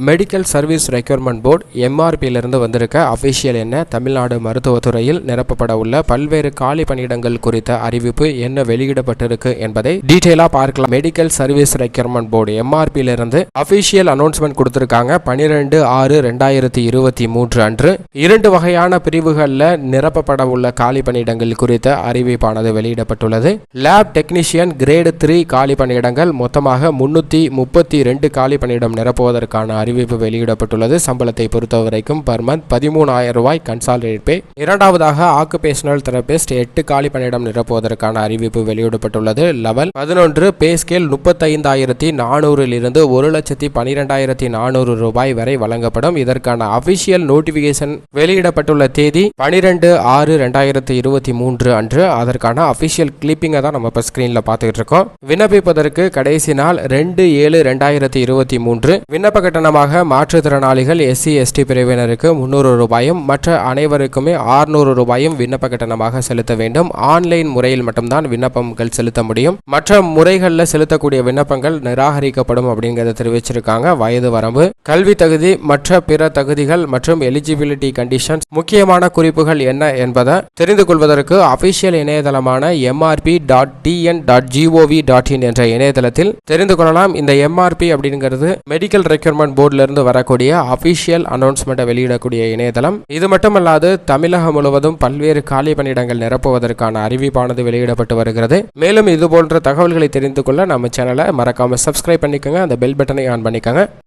Medical service requirement board எம்ஆர்பியிலிருந்து வந்திருக்க official என்ன தமிழ்நாடு மருத்துவத்துறையில் நிரப்பப்பட உள்ள பல்வேறு காலி பணியிடங்கள் குறித்த அறிவிப்பு என்ன வெளியிடப்பட்டிருக்கு என்பதை டீட்டெயிலாக பார்க்கலாம். மெடிக்கல் சர்வீஸ் ரெக்யூர்மெண்ட் போர்டு எம்ஆர்பியிலிருந்து அஃபிஷியல் அனௌன்ஸ்மெண்ட் கொடுத்துருக்காங்க. பனிரெண்டு ஆறு ரெண்டாயிரத்தி இருபத்தி மூன்று அன்று. இரண்டு வகையான பிரிவுகளில் நிரப்பப்பட உள்ள காலி பணியிடங்கள் குறித்த அறிவிப்பானது வெளியிடப்பட்டுள்ளது. லேப் டெக்னீஷியன் கிரேடு த்ரீ காலி பணியிடங்கள் மொத்தமாக முன்னூற்றி முப்பத்தி ரெண்டு காலி பணியிடம் நிரப்புவதற்கான அறிவிப்பு வெளியிடப்பட்டுள்ளது. சம்பளத்தை பொறுத்தவரைக்கும் பர் மந்த் பதிமூணாயிரம் ரூபாய் கன்சால்டேட் பே இரண்டாவதாக ஆக்குபேஷனல் தெரபிஸ்ட் எட்டு காலி பணியிடம் நிரப்புவதற்கான அறிவிப்பு வெளியிடப்பட்டுள்ளது. லெவல் பதினொன்று பே ஸ்கேல் முப்பத்தைந்தாயிரத்தி நானூறிலிருந்து ஒரு லட்சத்தி பனிரெண்டாயிரத்தி நானூறு ரூபாய் வரை வழங்கப்படும். இதற்கான அபிஷியல் நோட்டிபிகேஷன் வெளியிடப்பட்டுள்ள தேதி பனிரெண்டு ஆறு ரெண்டாயிரத்தி இருபத்தி மூன்று அன்று. அதற்கான அபிஷியல் கிளிப்பிங்கை தான் நம்ம இப்போ ஸ்க்ரீனில் பார்த்துக்கிட்டு இருக்கோம். விண்ணப்பிப்பதற்கு கடைசி நாள் ரெண்டு ஏழு ரெண்டாயிரத்தி இருபத்தி மூன்று விண்ணப்ப கட்டணம் காரணமாக மாற்றுத்திறனாளிகள் எஸ்சி எஸ்டி பிரிவினருக்கு முந்நூறு ரூபாயும் மற்ற அனைவருக்குமே ஆறுநூறு ரூபாயும் விண்ணப்ப கட்டணமாக செலுத்த வேண்டும். ஆன்லைன் முறையில் மட்டும்தான் விண்ணப்பங்கள் செலுத்த முடியும். மற்ற முறைகளில் செலுத்தக்கூடிய விண்ணப்பங்கள் நிராகரிக்கப்படும் அப்படிங்கிறத தெரிவிச்சிருக்காங்க. வயது வரம்பு கல்வி தகுதி மற்ற பிற தகுதிகள் மற்றும் எலிஜிபிலிட்டி கண்டிஷன்ஸ் முக்கியமான குறிப்புகள் என்ன என்பதை தெரிந்து கொள்வதற்கு official இணையதளமான MRB dot TN dot GOV dot in என்ற இணையதளத்தில் தெரிந்து கொள்ளலாம். இந்த எம்ஆர்பி அப்படிங்கிறது மெடிக்கல் ரெக்யூர்மெண்ட் போர்டிலிருந்து இருந்து வரக்கூடிய அபிஷியல் அனௌன்ஸ்மெண்ட்டை வெளியிடக்கூடிய இணையதளம். இது மட்டுமல்லாது தமிழகம் முழுவதும் பல்வேறு காலி பணியிடங்கள் நிரப்புவதற்கான அறிவிப்பானது வெளியிடப்பட்டு வருகிறது. மேலும் இது போன்ற தகவல்களை தெரிந்து கொள்ள நம்ம சேனலை மறக்காம சப்ஸ்கிரைப் பண்ணிக்கோங்க. அந்த பெல் பட்டனை ஆன் பண்ணிக்கோங்க.